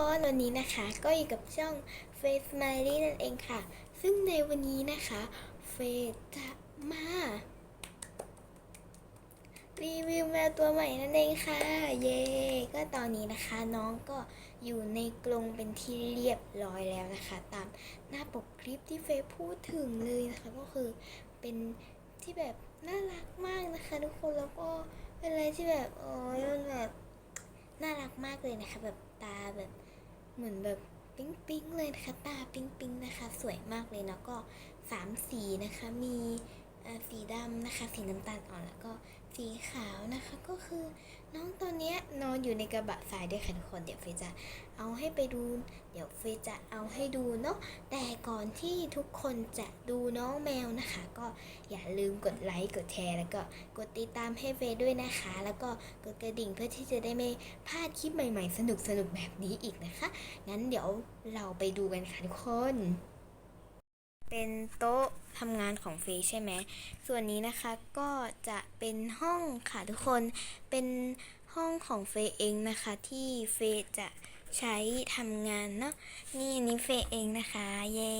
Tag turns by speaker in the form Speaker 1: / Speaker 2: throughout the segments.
Speaker 1: คนวันนี้นะคะ ก็อยู่กับช่อง Face Smiley นั่นเองค่ะ ซึ่งในวันนี้นะคะเฟยจะมา รีวิวแมวตัวใหม่นั่นเองค่ะ เย่ก็ตอนนี้นะคะน้องก็อยู่ในกรงเป็นที่เรียบร้อยแล้วนะคะ ตามหน้าปกคลิปที่เฟยพูดถึงเลยนะคะ ก็คือเป็นที่แบบน่ารักมากนะคะ ทุกคนแล้วก็เป็นอะไรที่แบบโอ้ยมันแบบน่ารักมากเลยนะคะ แบบตาแบบ เหมือนแบบปิ๊งปิ๊งๆเลยนะคะตาปิ๊งปิ๊งๆนะคะ สวยมากเลยเนาะก็สามสีนะคะมีสีดำนะคะ สีน้ำตาลอ่อนแล้วก็สีขาวนะคะก็คือ น้องตัวเนี้ยนอนอยู่ในกระบะทรายด้วยค่ะทุกคนเดี๋ยวเฟยจะเอาให้ไปดู เดี๋ยวเฟยจะเอาให้ดูเนาะแต่ก่อนที่ทุกคนจะดูน้องแมวนะคะ ก็อย่าลืมกดไลค์กดแชร์แล้วก็กดติดตามให้เฟยด้วยนะคะ แล้วก็กดกระดิ่งเพื่อที่จะได้ไม่พลาดคลิปใหม่ๆ สนุกๆแบบนี้อีกนะคะงั้นเดี๋ยวเราไปดูกันค่ะทุกคน เป็นโต๊ะทำงานของเฟยใช่ไหม ส่วนนี้นะคะก็จะเป็นห้องค่ะทุกคน เป็นห้องของเฟยเองนะคะที่เฟยจะใช้ทำงานเนาะ นี่อันนี้เฟยเองนะคะ เย่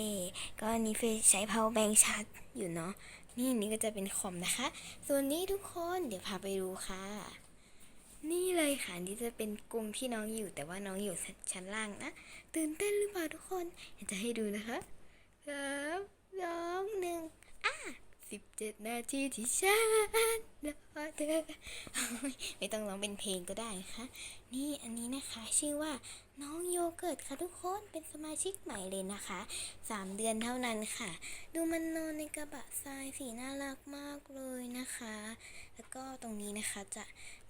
Speaker 1: ก็อันนี้เฟยใช้ power bank ชาร์จอยู่เนาะ นี่อันนี่ก็จะเป็นคอมนะคะ ส่วนนี้ทุกคนเดี๋ยวพาไปดูค่ะ นี่เลยค่ะนี่จะเป็นกรงที่น้องอยู่แต่ว่าน้องอยู่ชั้นล่างนะ ตื่นเต้นหรือเปล่าทุกคนอยากจะให้ดูนะคะ สามสองหนึ่งอะสิบเจ็ดนาทีที่ฉันรอเธอไม่ต้องร้องเป็นเพลงก็ได้นะคะนี่อันนี้นะคะชื่อว่าน้องโยเกิร์ตค่ะทุกคนเป็นสมาชิกใหม่เลยนะคะสามเดือนเท่านั้นค่ะ ดูมันนอนในกระบะทรายสีน่ารักมากเลยนะคะ แล้วก็ตรงนี้นะคะจะ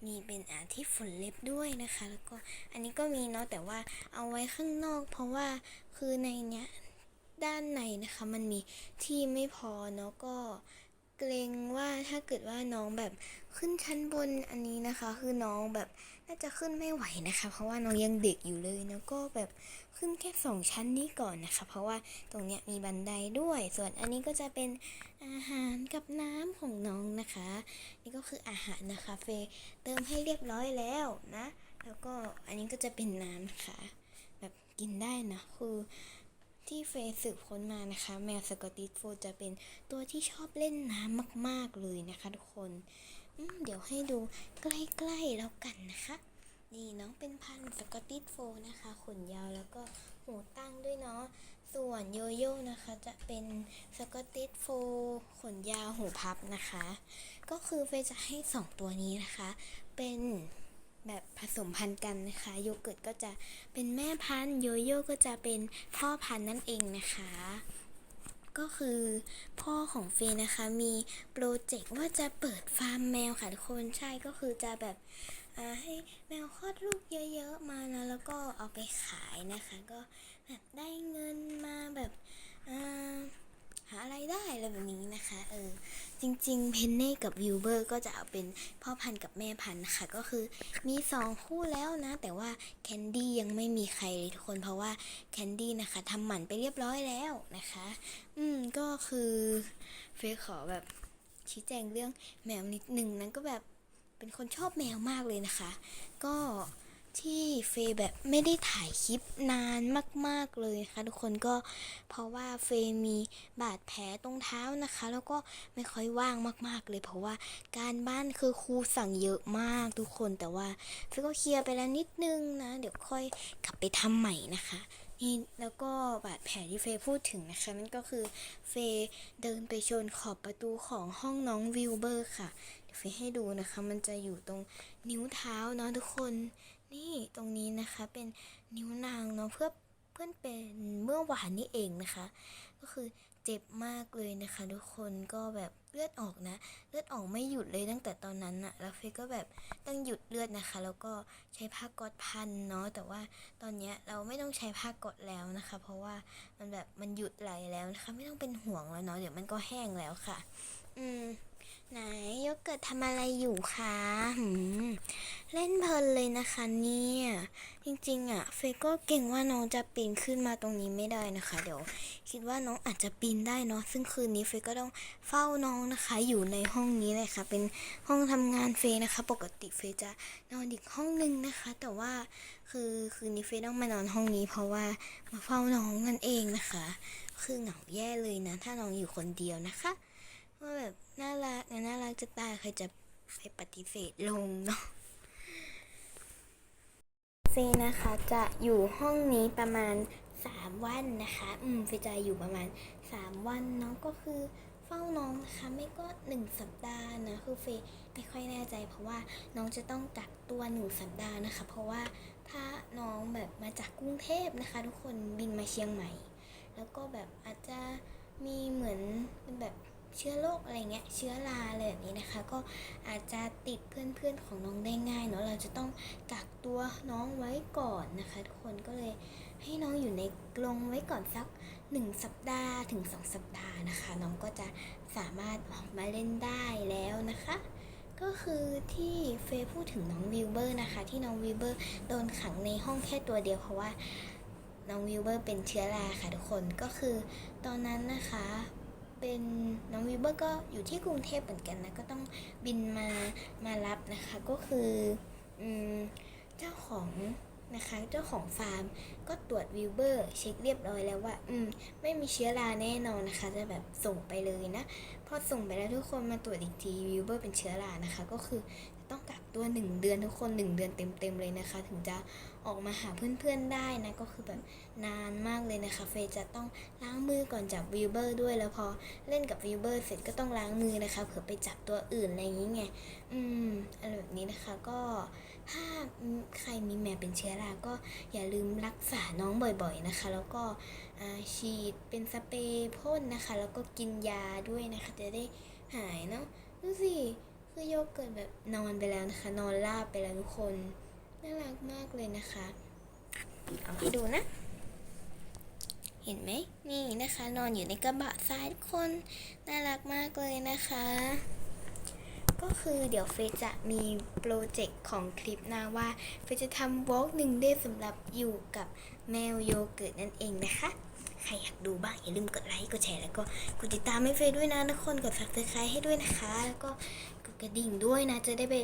Speaker 1: มีเป็นอ่าที่ฝนเล็บด้วยนะคะ แล้วก็อันนี้ก็มีเนาะแต่ว่าเอาไว้ข้างนอก เพราะว่าคือในเนี้ย ด้านในนะคะ มันมีที่ไม่พอเนาะก็เกรงว่าถ้าเกิดว่าน้องแบบขึ้นชั้นบนอันนี้นะคะ คือน้องแบบน่าจะขึ้นไม่ไหวนะคะ เพราะว่าน้องยังเด็กอยู่เลยเนาะก็แบบขึ้นแค่สองชั้นนี้ก่อนนะคะ เพราะว่าตรงเนี้ยมีบันไดด้วย ส่วนอันนี้ก็จะเป็นอาหารกับน้ำของน้องนะคะ นี่ก็คืออาหารนะคะ เฟเติมให้เรียบร้อยแล้วนะ แล้วก็อันนี้ก็จะเป็นน้ำนะคะ แบบกินได้นะคือ ที่เฟย์สืบค้นมานะคะ แมวสกอตติชโฟลจะเป็นตัวที่ชอบเล่นน้ำมากๆเลยนะคะทุกคนเดี๋ยวให้ดูใกล้ๆแล้วกันนะคะ นี่น้องเป็นพันสกอตติชโฟลนะคะขนยาวแล้วก็หูตั้งด้วยเนาะส่วนโยโย่นะคะจะเป็นสกอตติชโฟลขนยาวหูพับนะคะ ก็คือเฟยจะให้สองตัวนี้นะคะ เป็น แบบผสมพันธุ์กันนะคะโยเกิร์ตก็จะเป็นแม่พันธุ์โยโย่ก็จะเป็นพ่อพันธุ์นั่นเองนะคะ ก็คือพ่อของเฟยนะคะมีโปรเจกต์ว่าจะเปิดฟาร์มแมวค่ะทุกคนใช่ก็คือจะแบบให้แมวคลอดลูกเยอะๆมานะแล้วก็เอาไปขายนะคะ ก็แบบได้เงินมาแบบหาอะไรได้อะไรแบบนี้นะคะเออ จริง ๆ เพนเน่กับวิลเบอร์ก็จะเอาเป็นพ่อพันธุ์กับแม่พันธุ์นะคะก็คือมีสองคู่แล้วนะ แต่ว่าแคนดี้ยังไม่มีใครเลยทุกคนเพราะว่าแคนดี้นะคะทำหมันไปเรียบร้อยแล้วนะคะ อืมก็คือเฟยขอแบบชี้แจงเรื่องแมวนิดนึงนั้นก็แบบเป็นคนชอบแมวมากเลยนะคะ ก็ ที่เฟยแบบไม่ได้ถ่ายคลิปนานมาก ๆเลยนะคะทุกคนก็เพราะว่าเฟยมีบาดแผลตรงเท้านะคะ แล้วก็ไม่ค่อยว่างมาก ๆ เลย เพราะว่าการบ้านคือครูสั่งเยอะมากทุกคนแต่ว่าเฟยก็เคลียร์ไปแล้วนิดนึงนะ เดี๋ยวค่อยกลับไปทำใหม่นะคะนี่แล้วก็บาดแผลที่เฟยพูดถึงนะคะนั่นก็คือเฟยเดินไปชนขอบประตูของห้องน้องวิลเบอร์ค่ะ เดี๋ยวเฟยให้ดูนะคะ มันจะอยู่ตรงนิ้วเท้าเนาะทุกคน นี่ตรงนี้นะคะเป็นนิ้วนางเนาะเพื่อเพื่อนเป็นเมื่อวานนี้เองนะคะ ก็คือเจ็บมากเลยนะคะ ทุกคนก็แบบเลือดออกนะ เลือดออกไม่หยุดเลยตั้งแต่ตอนนั้นอะแล้วเฟยก็แบบต้องหยุดเลือดนะคะ แล้วก็ใช้ผ้าก๊อตพันเนาะแต่ว่าตอนเนี้ยเราไม่ต้องใช้ผ้าก๊อตแล้วนะคะ เพราะว่ามันแบบมันหยุดไหลแล้วนะคะ ไม่ต้องเป็นห่วงแล้วเนาะเดี๋ยวมันก็แห้งแล้วค่ะ อืม เกิร์ตทำอะไรอยู่คะเล่นเพลินเลยนะคะเนี่ย จริงๆอะเฟยก็เก่งว่าน้องจะปีนขึ้นมาตรงนี้ไม่ได้นะคะ เดี๋ยว คิดว่าน้องอาจจะปีนได้เนาะซึ่งคืนนี้เฟยก็ต้องเฝ้าน้องนะคะ อยู่ในห้องนี้เลยค่ะ เป็นห้องทำงานเฟนะคะ ปกติเฟจะนอนอีกห้องนึงนะคะ แต่ว่าคือคืนนี้เฟต้องมานอนห้องนี้ เพราะว่ามาเฝ้าน้องนั่นเองนะคะ คือเหงาแย่เลยนะ ถ้าน้องอยู่คนเดียวนะคะ ว่าแบบน่ารักน่ารักจะตายใครจะไปปฏิเสธลงเนาะเฟยนะคะจะอยู่ห้องนี้ประมาณ 3 วันนะคะ อืมเฟยจะอยู่ประมาณ 3 วันเนาะก็คือเฝ้าน้องนะคะ ไม่ก็ 1 สัปดาห์นะคือเฟยไม่ค่อยแน่ใจ เพราะว่าน้องจะต้องกักตัว 1 สัปดาห์นะคะ เพราะว่าถ้าน้องแบบมาจากกรุงเทพนะคะ ทุกคนบินมาเชียงใหม่ แล้วก็แบบอาจจะมีเหมือนแบบ เชื้อโรคอะไรเงี้ยเชื้อราอะไรแบบนี้นะคะ ก็อาจจะติดเพื่อนๆของน้องได้ง่ายเนาะเราจะต้องกักตัวน้องไว้ก่อนนะคะทุกคนก็เลยให้น้องอยู่ในกรงไว้ก่อนสัก 1 สัปดาห์ถึง 2 สัปดาห์นะคะ น้องก็จะสามารถออกมาเล่นได้แล้วนะคะก็คือที่เฟยพูดถึงน้องวิลเบอร์นะคะ ที่น้องวิลเบอร์โดนขังในห้องแค่ตัวเดียวเพราะว่าน้องวิลเบอร์เป็นเชื้อราค่ะทุกคนก็คือตอนนั้นนะคะ เป็นน้องวิเบอร์ก็อยู่ที่กรุงเทพเหมือนกันนะ ก็ต้องบินมามารับนะคะ ก็คืออืมเจ้าของนะคะเจ้าของฟาร์มก็ตรวจวิวเบอร์เช็คเรียบร้อยแล้วว่า อืม ไม่มีเชื้อราแน่นอนนะคะ จะแบบส่งไปเลยนะ พอส่งไปแล้วทุกคนมาตรวจอีกทีวิวเบอร์เป็นเชื้อรานะคะ ก็คือ ต้องกักตัว 1 เดือนทุกคน 1 เดือนเต็มๆเลยนะคะ ถึงจะออกมาหาเพื่อนๆได้นะก็คือแบบนานมากเลยนะคะ เฟยจะต้องล้างมือก่อนจับวิลเบอร์ด้วยแล้วพอเล่นกับวิลเบอร์เสร็จก็ต้องล้างมือนะคะเผื่อไปจับตัวอื่นอะไรอย่างนี้ไงอืมอะไรแบบนี้นะคะก็ถ้าใครมีแมวเป็นเชื้อราก็อย่าลืมรักษาน้องบ่อยๆนะคะ แล้วก็ฉีดเป็นสเปรย์พ่นนะคะ แล้วก็กินยาด้วยนะคะ จะได้หายเนาะดูสิ คือโยเกิร์ตแบบนอนไปแล้วนะคะ นอนราบไปแล้วทุกคน น่ารักมากเลยนะคะเอาให้ดูนะ เห็นไหมนี่นะคะ นอนอยู่ในกระบะซ้ายทุกคน น่ารักมากเลยนะคะ ก็คือเดี๋ยวเฟยจะมีโปรเจกต์ของคลิปหน้าว่าเฟยจะทำวอล์กหนึ่งเดย์สำหรับอยู่กับแมวโยเกิร์ตนั่นเองนะคะใครอยากดูบ้างอย่าลืมกดไลค์ กดแชร์ แล้วก็กดติดตามให้เฟยด้วยนะทุกคน กด subscribe ให้ด้วยนะคะ แล้วก็ กระดิ่งด้วยนะ จะได้ไป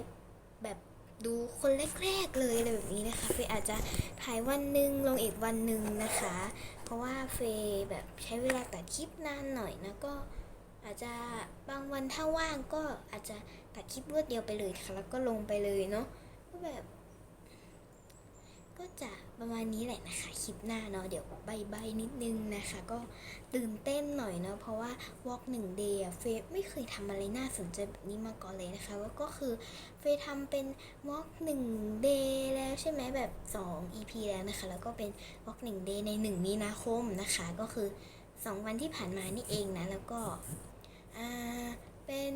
Speaker 1: แบบดูคนแรกๆเลยอะไรแบบนี้นะคะ เฟยอาจจะถ่ายวันหนึ่งลงอีกวันหนึ่งนะคะ เพราะว่าเฟยแบบใช้เวลาตัดคลิปนานหน่อยนะก็อาจจะบางวันถ้าว่างก็อาจจะตัดคลิปรวดเดียวไปเลยค่ะแล้วก็ลงไปเลยเนาะก็แบบ ก็จะประมาณนี้แหละนะคะคลิปหน้าเนาะเดี๋ยวใบใบๆนิดนึงนะคะ ก็ตื่นเต้นหน่อยเนาะเพราะว่าวอล์กหนึ่งเดย์เฟยไม่เคยทำอะไรน่าสนใจแบบนี้มาก่อนเลยนะคะแล้วก็คือเฟยทำเป็นวอล์กหนึ่งเดย์แล้วใช่ไหมแบบ2 EP แล้วนะคะ แล้วก็เป็นวอล์กหนึ่งเดย์ใน1มีนาคมนะคะ ก็คือ 2 วันที่ผ่านมานี่เองนะแล้วก็อ่าเป็น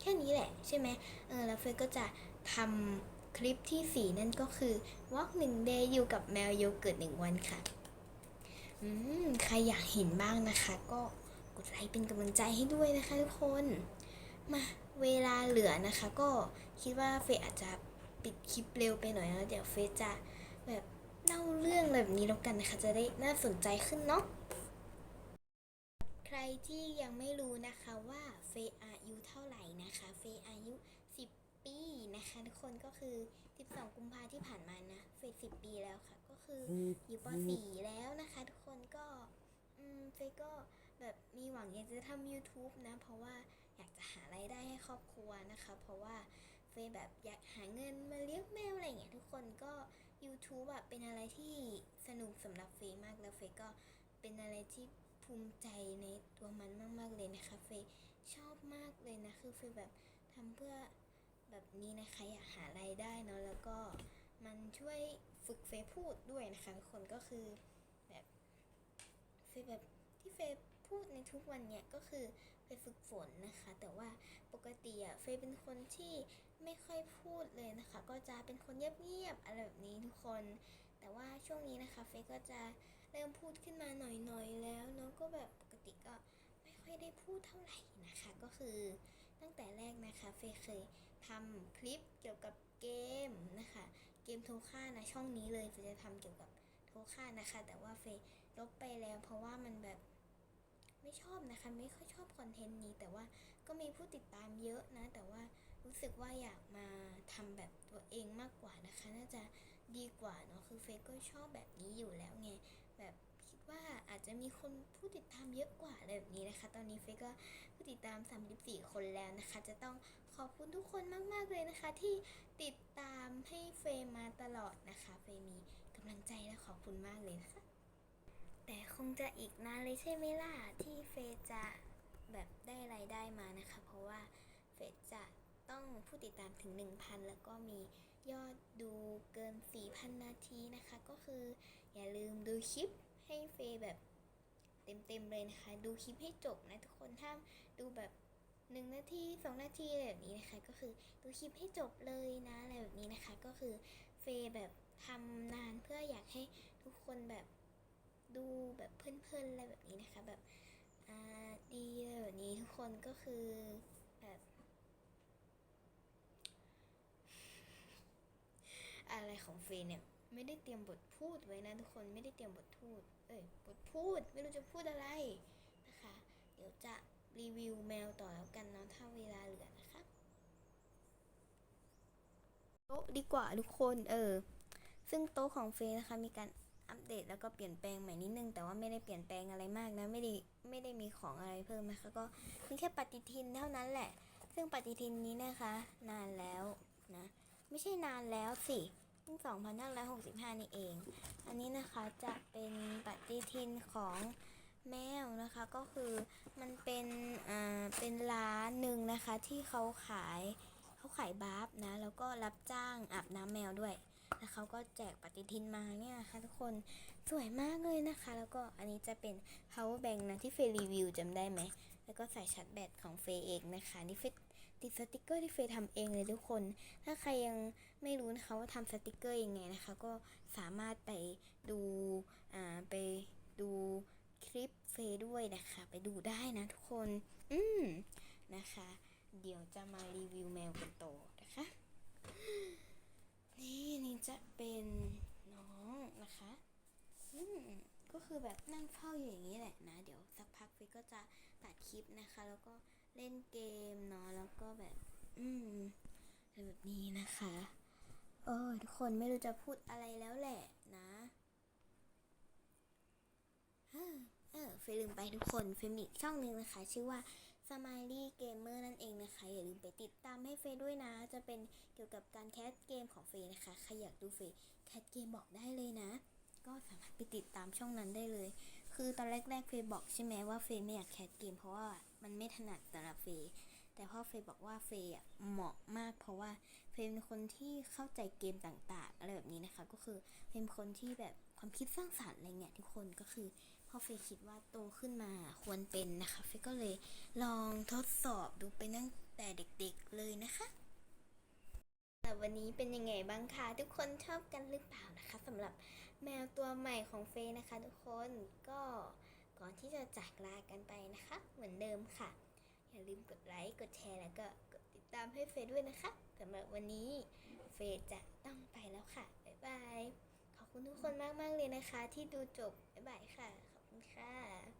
Speaker 1: แค่นี้แหละใช่ไหมเออแล้วเฟยก็จะทำ คลิปที่ 4 นั่นก็คือ walk 1 day อยู่กับแมวโยเกิร์ต1วันค่ะ อืม ใครอยากเห็นบ้างนะคะ ก็กดไลค์เป็นกำลังใจให้ด้วยนะคะทุกคน มาเวลาเหลือนะคะ ก็คิดว่าเฟยอาจจะปิดคลิปเร็วไปหน่อยนะเดี๋ยวเฟยจะแบบเล่าเรื่องแบบนี้แล้วกันนะคะ จะได้น่าสนใจขึ้นเนาะใครที่ยังไม่รู้นะคะว่าเฟยอายุเท่าไหร่นะคะ เฟยอายุ ปีนะคะทุกคนก็คือ 12 กุมภาที่ผ่านมานะเฟย10ปีแล้วค่ะ ก็คืออยู่ป .4 แล้วนะคะ ทุกคนก็อืมเฟยก็แบบมีหวังอยากจะทำ YouTube นะ เพราะว่าอยากจะหารายได้ให้ครอบครัวนะคะ เพราะว่าเฟยแบบอยากหาเงินมาเลี้ยงแมวอะไรอย่างเงี้ยทุกคนก็ YouTube อะเป็นอะไรที่สนุกสำหรับเฟยมากแล้วเฟยก็เป็นอะไรที่ภูมิใจในตัวมันมาก ๆ เลยนะคะ เฟยชอบมากเลยนะ คือเฟยแบบทำเพื่อ แบบนี้นะคะอยากหารายได้เนาะแล้วก็มันช่วยฝึกเฟยพูดด้วยนะคะทุกคนก็คือแบบเฟยแบบที่เฟยพูดในทุกวันเนี่ยก็คือเฟยฝึกฝนนะคะ แต่ว่าปกติอะเฟยเป็นคนที่ไม่ค่อยพูดเลยนะคะ ก็จะเป็นคนเงียบๆอะไรแบบนี้ทุกคน แต่ว่าช่วงนี้นะคะ เฟยก็จะเริ่มพูดขึ้นมาหน่อยๆแล้วเนาะก็แบบปกติก็ไม่ค่อยได้พูดเท่าไหร่นะคะ ก็คือตั้งแต่แรกนะคะ เฟยเคย ทำคลิปเกี่ยวกับเกมนะคะ เกมโทค่านะช่องนี้เลยเฟจะทำเกี่ยวกับโทค่านะคะ แต่ว่าเฟย์ลบไปแล้วเพราะว่ามันแบบไม่ชอบนะคะ ไม่ค่อยชอบคอนเทนต์นี้ แต่ว่าก็มีผู้ติดตามเยอะนะ แต่ว่ารู้สึกว่าอยากมาทำแบบตัวเองมากกว่านะคะ น่าจะดีกว่าเนาะคือเฟย์ก็ชอบแบบนี้อยู่แล้วไงแบบคิดว่าอาจจะมีคนผู้ติดตามเยอะกว่าแบบนี้นะคะ ตอนนี้เฟย์ก็ผู้ติดตาม 34 คนแล้วนะคะ จะต้อง ขอบคุณทุกคนมาก ๆ เลยนะคะ ที่ติดตามให้เฟย์มาตลอดนะคะเฟย์มีกำลังใจและขอบคุณมากเลยนะคะ แต่คงจะอีกนานเลยใช่ไหมล่ะ ที่เฟย์จะแบบได้รายได้มานะคะ เพราะว่าเฟย์จะต้องผู้ติดตามถึง 1,000 แล้วก็มียอดดูเกิน 4,000 นาทีนะคะ ก็คืออย่าลืมดูคลิปให้เฟย์แบบเต็มๆเลยนะคะ ดูคลิปให้จบนะทุกคนห้ามดูแบบ หนึ่งนาทีสองนาทีอะไรแบบนี้นะคะ ก็คือดูคลิปให้จบเลยนะอะไรแบบนี้นะคะ ก็คือเฟย์แบบทำนานเพื่ออยากให้ทุกคนแบบดูแบบเพลินๆอะไรแบบนี้นะคะ แบบอ่าดีอะไรแบบนี้ทุกคนก็คือแบบอะไรของเฟย์เนี่ยไม่ได้เตรียมบทพูดไว้นะทุกคนไม่ได้เตรียมบทพูด เอ้ยบทพูดไม่รู้จะพูดอะไรนะคะ เดี๋ยวจะ รีวิวแมวต่อแล้วกันเนาะถ้าเวลาเหลือนะคะโต๊ะดีกว่าทุกคนเออ ซึ่งโต๊ะของเฟย์นะคะมีการอัปเดตแล้วก็เปลี่ยนแปลงใหม่นิดนึง แต่ว่าไม่ได้เปลี่ยนแปลงอะไรมากนะไม่ได้ไม่ได้มีของอะไรเพิ่มนะคะก็มีแค่ปฏิทินเท่านั้นแหละ ซึ่งปฏิทินนี้นะคะ นานแล้วนะ ไม่ใช่นานแล้วสิเพิ่ง2565 นี่เอง อันนี้นะคะจะเป็นปฏิทินของ แมวนะคะก็คือมันเป็นอ่าเป็นร้านหนึ่งนะคะที่เขาขายเขาขายบาร์ฟนะแล้วก็รับจ้างอาบน้ำแมวด้วยแล้วเขาก็แจกปฏิทินมาเนี่ยนะคะทุกคนสวยมากเลยนะคะ แล้วก็อันนี้จะเป็น power bank นะที่เฟยรีวิวจำได้ไหมแล้วก็สายชาร์จแบตของเฟยเองนะคะนี่เฟยติดสติกเกอร์ที่เฟยทำเองเลยทุกคน ถ้าใครยังไม่รู้นะคะว่าทำสติกเกอร์ยังไงนะคะ ก็สามารถไปดูอ่าไปดู คลิปเฟยด้วยนะคะ ไปดูได้นะทุกคน อืมนะคะ เดี๋ยวจะมารีวิวแมวกันต่อนะคะ นี่นี่จะเป็นน้องนะคะ อืมก็คือแบบนั่งเฝ้าอยู่อย่างนี้แหละนะ เดี๋ยวสักพักเฟยก็จะตัดคลิปนะคะ แล้วก็เล่นเกมเนาะแล้วก็แบบ อืมแบบนี้นะคะ เออทุกคนไม่รู้จะพูดอะไรแล้วแหละนะเออ เฟลืมไปทุกคนเฟมีอีกช่องหนึ่งนะคะ ชื่อว่า Smiley Gamer นั่นเองนะคะ อย่าลืมไปติดตามให้เฟด้วยนะ จะเป็นเกี่ยวกับการแคสเกมของเฟนะคะ ใครอยากดูเฟแคสเกมบอกได้เลยนะ ก็สามารถไปติดตามช่องนั้นได้เลย คือตอนแรกๆเฟบอกใช่ไหมว่าเฟไม่อยากแคสเกมเพราะว่ามันไม่ถนัดสำหรับเฟแต่พ่อเฟยบอกว่าเฟยอะเหมาะมาก เพราะว่าเฟยเป็นคนที่เข้าใจเกมต่างๆอะไรแบบนี้นะคะ ก็คือเป็นคนที่แบบความคิดสร้างสรรค์อะไรเงี้ยทุกคนก็คือ พอเฟยคิดว่าโตขึ้นมาควรเป็นนะคะเฟยก็เลยลองทดสอบดูไปตั้งแต่เด็กๆเลยนะคะแต่วันนี้เป็นยังไงบ้างคะทุกคนชอบกันหรือเปล่านะคะสำหรับแมวตัวใหม่ของเฟยนะคะทุกคนก็ก่อนที่จะจากลากันไปนะคะ เหมือนเดิมค่ะ อย่าลืมกดไลค์กดแชร์แล้วก็กดติดตามให้เฟยด้วยนะคะสำหรับวันนี้เฟยจะต้องไปแล้วค่ะบ๊ายบายขอบคุณทุกคนมากๆเลยนะคะ ที่ดูจบบ๊ายบายค่ะ ค่ะ